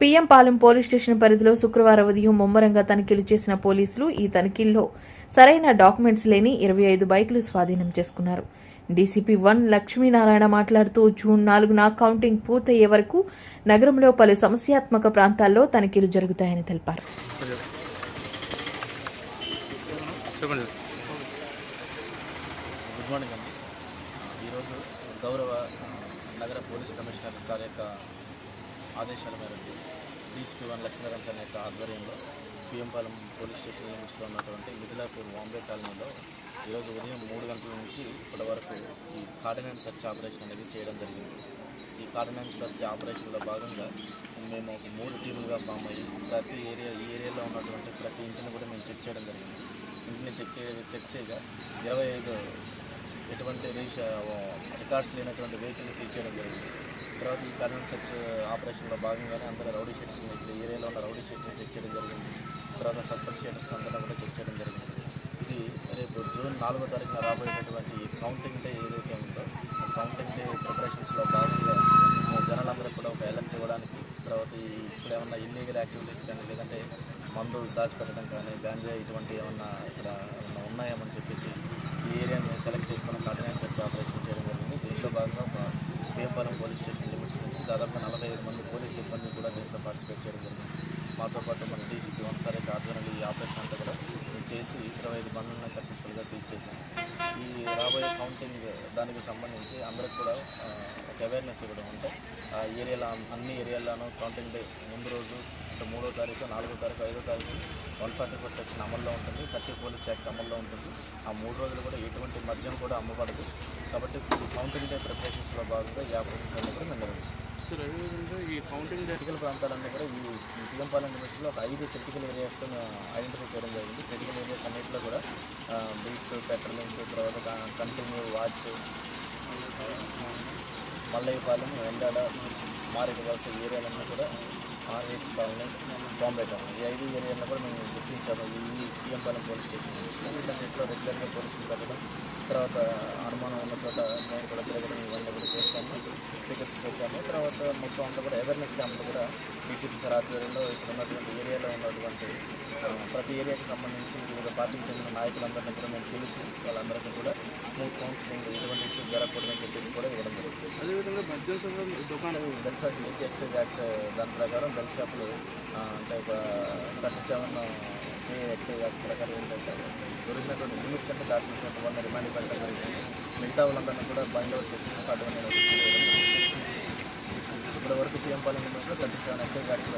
PM Palem police station పరిధిలో శుక్రవారం ఉదయం ముమ్మరంగా తనిఖీలు చేసిన పోలీసులు ఈ తనిఖీల్లో సరైన డాక్యుమెంట్స్ లేని ఇరవై ఐదు బైకులు స్వాధీనం చేసుకున్నారు. డీసీపీ వన్ లక్ష్మీనారాయణ మాట్లాడుతూ జూన్ నాలుగున కౌంటింగ్ పూర్తయ్యే వరకు నగరంలో పలు సమస్యాత్మక ప్రాంతాల్లో తనిఖీలు జరుగుతాయని తెలిపారు. చెప్పండి. గుడ్ మార్నింగ్ అండి. ఈరోజు గౌరవ నగర పోలీస్ కమిషనర్ సార్ యొక్క ఆదేశాల మేరకు డీసీపీ వన్ లక్ష్మీనారాయణ సార్ యొక్క ఆధ్వర్యంలో పిఎంపాలెం పోలీస్ స్టేషన్ లిమిట్స్లో ఉన్నటువంటి మిథిలాపూర్ బాంబే కాలనీలో ఈరోజు ఉదయం మూడు గంటల నుంచి ఇప్పటి వరకు ఈ కార్డినెన్స్ సెర్చ్ ఆపరేషన్ అనేది చేయడం జరిగింది. ఈ కార్డినెన్స్ సెర్చ్ ఆపరేషన్లో భాగంగా మేము ఒక మూడు టీములుగా ఫామ్ అయ్యి ప్రతి ఏరియా ఈ ఏరియాలో ఉన్నటువంటి ప్రతి ఇంటిని కూడా మేము చెక్ చేయడం జరిగింది. ఇంటిని చెక్ చే చెక్ చేయగా ఇరవై ఐదు ఎటువంటి రీష రికార్డ్స్ లేనటువంటి వెహికల్స్ ఇచ్చేయడం జరిగింది. తర్వాత ఈ కరెంట్ సెర్చ్ ఆపరేషన్లో భాగంగానే అందరూ రౌడీ షీట్స్ ఇక్కడ ఏరియాలో ఉన్న రౌడీ షీట్ని చెక్ చేయడం జరిగింది. తర్వాత సస్పెండ్ షీటర్స్ అందరూ కూడా చెక్ చేయడం జరిగింది. ఇది రేపు జూన్ నాలుగో తారీఖున రాబోయేటటువంటి కౌంటింగ్ డే ఏదైతే ఉందో ఆ కౌంటింగ్ డే ప్రిపరేషన్స్లో భాగంగా జనాలందరూ కూడా ఒక ఎలర్ట్ ఇవ్వడానికి తర్వాత ఈ ఇప్పుడు ఏమన్నా ఇల్లీగల్ యాక్టివిటీస్ కానీ లేదంటే మందులు దాచిపెట్టడం కానీ గాంజా ఇటువంటి ఏమన్నా ఇక్కడ ఏమన్నా ఉన్నాయేమని చెప్పేసి ఈ ఏరియాని సెలెక్ట్ చేసుకుని కార్డినెన్స్ సెర్చ్ ఆపరేషన్ చేయడం జరిగింది దీంట్లో భాగంగా ఒక పేపాలెం పోలీస్ స్టేషన్ లిమిట్స్ నుంచి దాదాపు నలభై ఐదు మంది పోలీస్ సిబ్బంది కూడా దీంట్లో పార్టిసిపేట్ చేయడం జరిగింది. మాతో పాటు మన డీసీపీ వన్సారి ఆధ్వర్యంలో ఈ ఆపరేషన్ అంతా కూడా చేసి ఇరవై ఐదు బండ్లను సక్సెస్ఫుల్గా సీజ్ చేశాం. ఈ రాబోయే కౌంటింగ్ దానికి సంబంధించి అందరికి కూడా ఒక అవేర్నెస్ ఇవ్వడం అంటే ఆ ఏరియాలో అన్ని ఏరియాల్లోనూ కౌంటింగ్ డే ముందు రోజు అంటే మూడో తారీఖు నాలుగో తారీఖు ఐదో తారీఖు వన్ ఫార్టీ ఫోర్ సెక్షన్ అమల్లో ఉంటుంది. థర్టీ పోలీస్ యాక్ట్ అమల్లో ఉంటుంది. ఆ మూడు రోజులు కూడా ఎటువంటి మద్యం కూడా అమ్మబడదు. కాబట్టి కౌంటింగ్ డే ప్రిపరేషన్స్లో భాగంగా ఈ ఆపరేషన్స్ కూడా మేము నిర్వహిస్తాం. ఈ కౌంటింగ్ క్రిటికల్ ప్రాంతాలన్నీ కూడా ఈ పిఎంపాలెం లిమిట్స్లో ఒక ఐదు క్రిటికల్ ఏరియాస్తో ఐడెంటిఫై చేయడం జరిగింది. క్రిటికల్ ఏరియాస్ అన్నింటిలో కూడా బీట్స్ పెట్రోలింగ్స్ తర్వాత కంటిన్యూ వాచ్ మల్లయ్యపాలెం ఎండాడ మారేడు వలస ఏరియాలన్నీ కూడా ఆర్హెచ్ కాలనీ బాంబే కాలనీ ఈ ఐదు ఏరియాలో కూడా మేము గుర్తించాము. ఈ పిఎంపాలెం పోలీస్ స్టేషన్ నుంచి వీటన్నిటిలో రెగ్యులర్గా పోలీసులు పెట్టడం తర్వాత అనుమానం ఉన్న చోట మేము కూడా తిరగడం ఇవన్నీ కూడా చేస్తాము. టికెట్స్ పెట్టాము. తర్వాత మొత్తం అంతా కూడా అవేర్నెస్ క్యాంపులు కూడా డీసీపీ సార్ ఆధ్వర్యంలో ఇక్కడ ఉన్నటువంటి ఏరియాలో ఉన్నటువంటి ప్రతి ఏరియాకి సంబంధించి వివిధ పార్టీకి చెందిన నాయకులందరినీ కూడా మేము పిలిచి వాళ్ళందరికీ కూడా స్మూత్ కౌన్సిలింగ్ ఎటువంటి ఇష్యూస్ జరగకూడదని చెప్పేసి కూడా ఇవ్వడం జరుగుతుంది అదేవిధంగా మద్యం సంఘం దుకాణం bell shop AP excise act దాని ప్రకారం బెల్ షాపులు అంటే ఒక thirty seven A excise act ప్రకారం ఏంటంటే దొరికినటువంటి లిమిట్ కంటే దాటినటువంటి వాళ్ళని రిమాండ్ పెట్టడం జరిగింది మిగతా వాళ్ళందరినీ కూడా బైండ్ అవుట్ చేసి అటువంటి నోటీసులు ఇవ్వడం జరిగింది. ఇప్పటి వరకు పిఎం పాలెం లిమిట్స్లో థర్టీ సెవెన్ ఎక్సైజ్ యాక్ట్